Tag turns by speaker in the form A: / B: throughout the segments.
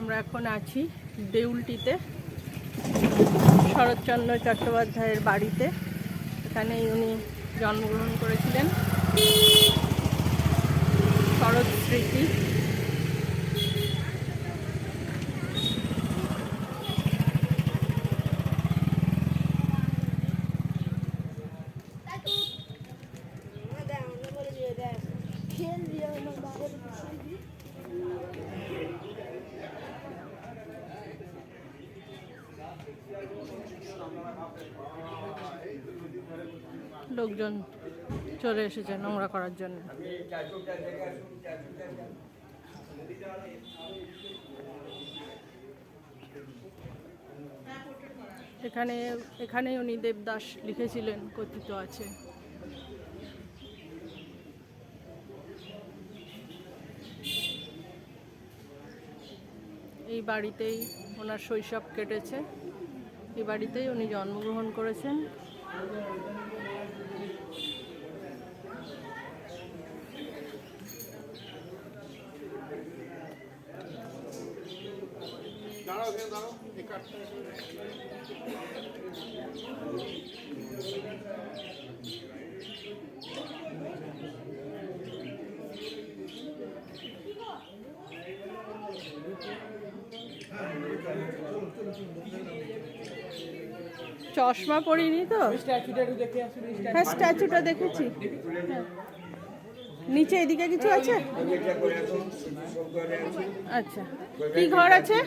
A: আমরা এখন আছি দেউলটিতে শরৎচন্দ্র চট্টোপাধ্যায়ের বাড়িতে। এখানেই উনি জন্মগ্রহণ করেছিলেন। শরৎ স্মৃতি। লোকজন চলে এসেছে নোংরা করার জন্য। এখানে, এখানেই উনি দেবদাস লিখেছিলেন, কথিত আছে। এই বাড়িতেই ওনার শৈশব কেটেছে। এই বাড়িতেই উনি জন্মগ্রহণ করেছেন। চশমা পরিনি তো। হ্যাঁ স্ট্যাচুটা দেখেছি। নিচে এদিকে কিছু আছে? আচ্ছা। কি ঘর আছে?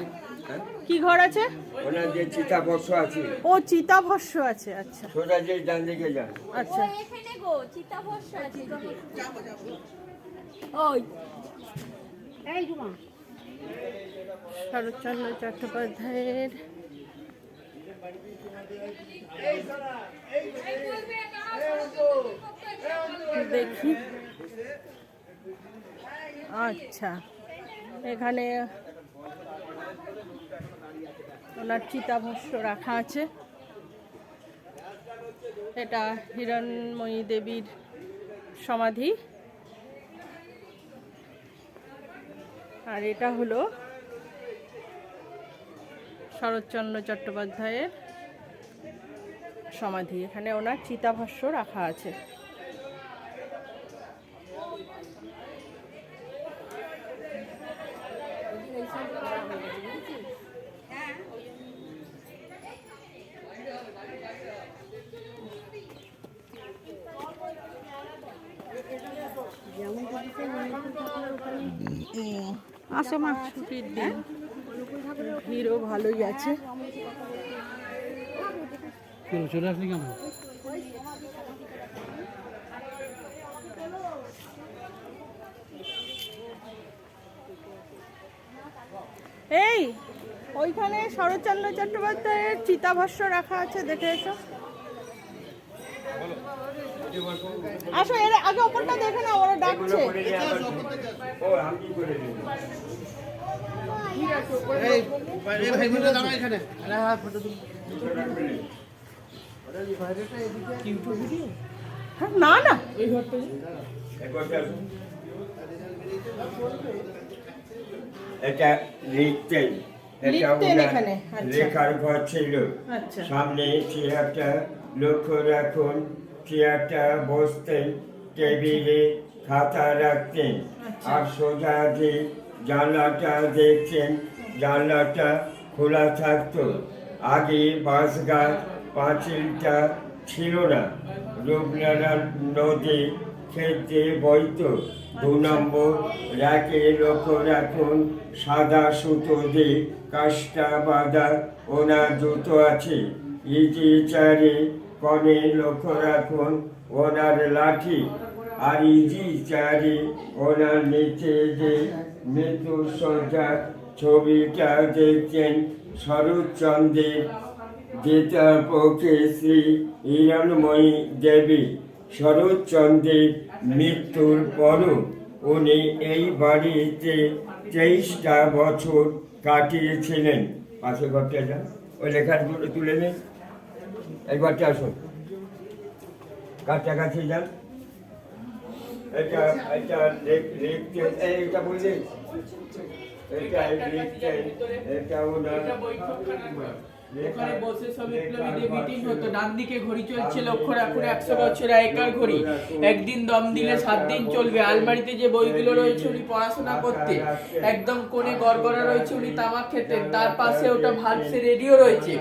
A: কি ঘর আছে?
B: ওনার যে চিতাবর্ষ আছে
A: ও চিতাভস্য আছে আচ্ছা।
B: সোজা যে ডান দিকে যান
A: আচ্ছা
C: এখানে গো চিতাভস্য আছে ওই। এই জুমা
A: শরৎচন্দ্র চট্টোপাধ্যায়ের দেখি। আচ্ছা এখানে ওনার চিতাভস্য রাখা আছে। এটা হিরণময়ী দেবীর সমাধি। আর এটা হলো শরৎচন্দ্র চট্টোপাধ্যায়ের সমাধি। এখানে ওনার চিতাভস্য রাখা আছে। আসো মা। ছুটির দিন। ভিড়ও ভালোই আছে।
D: চলে আসলি কেমন?
A: এই ওইখানে শরৎচন্দ্র চট্টোপাধ্যায়ের চিতাভস্য রাখা আছে দেখে এসো। আসো এর আগে ওপরটা দেখে না ওরা ডাকছে। না না।
B: একবার এটা লিখতেন
A: আচ্ছা।
B: লেখার ঘর ছিল।
A: আচ্ছা।
B: সামনে চেয়ারটা লক্ষ্য রাখুন চেয়ারটা বসতেন টেবিলে খাতা রাখতেন।
A: আচ্ছা।
B: আর সোজা যে জানলাটা দেখছেন জানলাটা খোলা থাকত। আগে বাঁশ গাছ পাঁচিলটা ছিল না। রূপনারায়ণ নদী খেতে বইত। দু নম্বর র্যাকে লক্ষ্য রাখুন সাদা সুতো দিয়ে কাজটা বাঁধা ওনার জুতো আছে। ইটি চারে কনে লক্ষ্য রাখুন ওনার লাঠি। আর ইজি চারে ওনার নিচে যে মৃত্যু সজ্জা ছবিটা দেখছেন শরৎচন্দ্রের, যেটার পক্ষে শ্রী হিরণময়ী দেবী। শরৎচন্দ্রের মৃত্যুর পরও উনি এই বাড়িতে তেইশটা বছর কাটিয়েছিলেন। পাশে ঘরটা যান ওই লেখাগুলো তুলে নিন এই ঘরটা আসুন। কাছাকাছি যান। এটা এটা লিখতে এইটা এটা লিখছেন এটা ওনার
E: এটা ঘর। ওখানে বসে সব বিপ্লবীদের মিটিং হতো। ডান দিকে ঘড়ি চলছে লক্ষ্য রাখুন একশো বছর আগেকার ঘড়ি। একদিন দম দিলে সাত দিন চলবে। আলমারিতে যে বইগুলো রয়েছে উনি পড়াশোনা করতেন একদম কোণে গড়গড়া রয়েছে উনি তামাক খেতেন তার পাশে ওটা ভালসে রেডিও রয়েছে।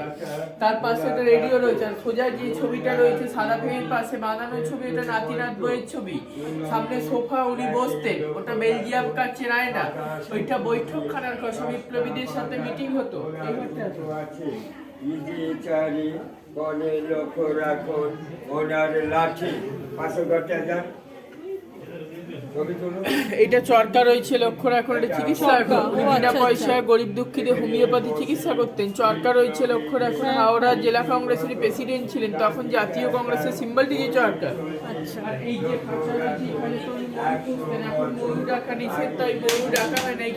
E: তার পাশে ওটা রেডিও রয়েছে। আর সোজা যে ছবিটা রয়েছে সাদা ভেয়ের পাশে বানানো ছবি ওটা নাতিনাথ বইয়ের ছবি। সামনে সোফা উনি বসতেন ওটা বেলজিয়াম কার চেনায় না। ওইটা বৈঠকখানার সব বিপ্লবীদের সাথে মিটিং হতো। এই ঘরটা
B: চারি লক্ষ্য রাখুন ওনার লাঠি। পাশে ঘরটা যান।
E: এটা চরকা রয়েছে লক্ষ্য রাখুন এটা চিকিৎসা বিনা
A: আচ্ছা,
E: পয়সায় গরিব দুঃখীদের হোমিওপ্যাথি চিকিৎসা করতেন। চরকা রয়েছে লক্ষ্য রাখুন হাওড়া জেলা কংগ্রেসের প্রেসিডেন্ট ছিলেন তখন জাতীয় কংগ্রেসের সিম্বলটি যে চরকা
A: আচ্ছা।
E: আর এই যে খাঁচা রয়েছে এখানে তো এখন ময়ূর ডাকা নিষেধ তাই ময়ূর ডাকা হয় না এই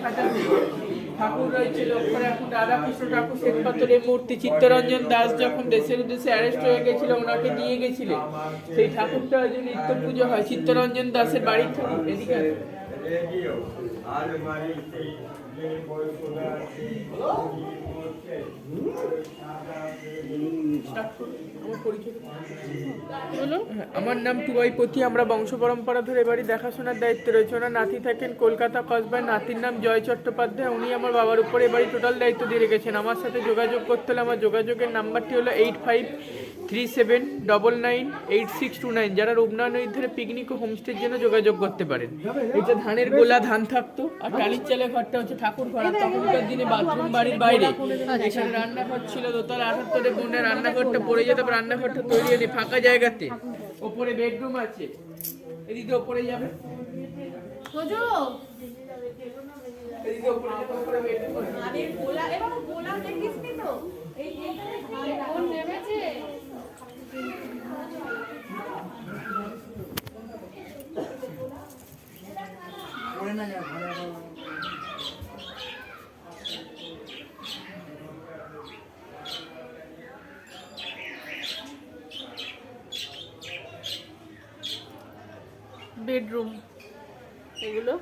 E: ঠাকুর রয়েছে লক্ষ্য এখন রাধাকৃষ্ণ ঠাকুর শেখ পাথরের মূর্তি, চিত্তরঞ্জন দাস যখন দেশের উদ্দেশ্যে অ্যারেস্ট হয়ে গেছিল, ওনাকে নিয়ে গেছিলেন। সেই ঠাকুরটা যে নিত্য পুজো হয়, চিত্তরঞ্জন দাসের বাড়ির ঠাকুর, এদিকে আছে। আমার নাম টুবাইপতি আমরা বংশ পরম্পরা ধরে বাড়ি দেখাশোনার দায়িত্বে রয়েছে। ওনার নাতি থাকেন কলকাতা কসবায়। নাতির নাম জয় চট্টোপাধ্যায়। উনি আমার বাবার উপরে এবারই টোটাল দায়িত্ব দিয়ে রেখেছেন। আমার সাথে যোগাযোগ করতে হলে আমার যোগাযোগের নাম্বারটি হলো eight five three seven double nine eight six two nine যারা রূপনা নদীর ধারে পিকনিক ও হোমস্টের জন্য যোগাযোগ করতে পারেন। এটা ধানের গোলা, ধান থাকতো, আর টালির চালের ঘরটা হচ্ছে ঠাকুর ঘর তখনকার দিনে বাথরুম বাড়ির বাইরে। এখানে রান্নাঘর ছিল দোতলা আঠাত্তরে বোনের রান্নাঘরটা পড়ে যেত রান্না রান্নাঘরটা তৈরি হয়নি ফাঁকা জায়গাতে। ওপরে বেডরুম আছে। এদিকে ওপরে যাবে। এদিকে ওপরে যাবে ওপরে বেডরুম আছে
C: আরে গোলা এবার গোলাম দেখিস নি তো এই কোন নেমেছে
A: বেডরুম। এগুলো।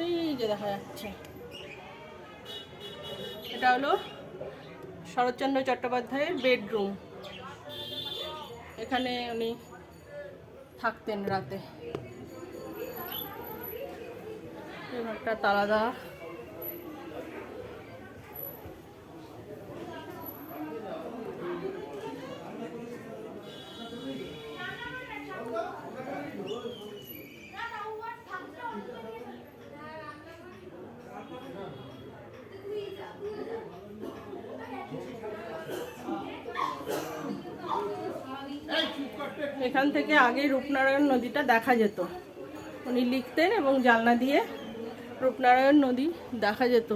A: এই যে দেখা যাচ্ছে। এটা হলো শরৎচন্দ্র চট্টোপাধ্যায়ের বেডরুম। এখানে উনি থাকতেন রাতে। এই ঘরটা তালা দেওয়া। এখান থেকে আগে রূপনারায়ণ নদীটা দেখা যেত। উনি লিখতেন এবং জানলা দিয়ে রূপনারায়ণ নদী দেখা যেত।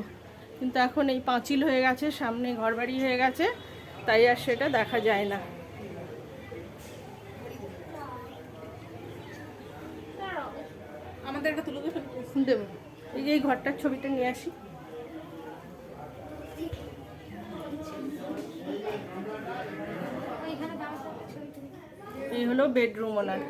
A: কিন্তু এখন এই পাঁচিল হয়ে গেছে সামনে ঘরবাড়ি হয়ে গেছে তাই আর সেটা দেখা যায় না।
C: আমাদের একটা তুলে
A: দেবো। এই যে এই ঘরটার ছবিটা নিয়ে আসি। এই হলো বেডরুম ওনার।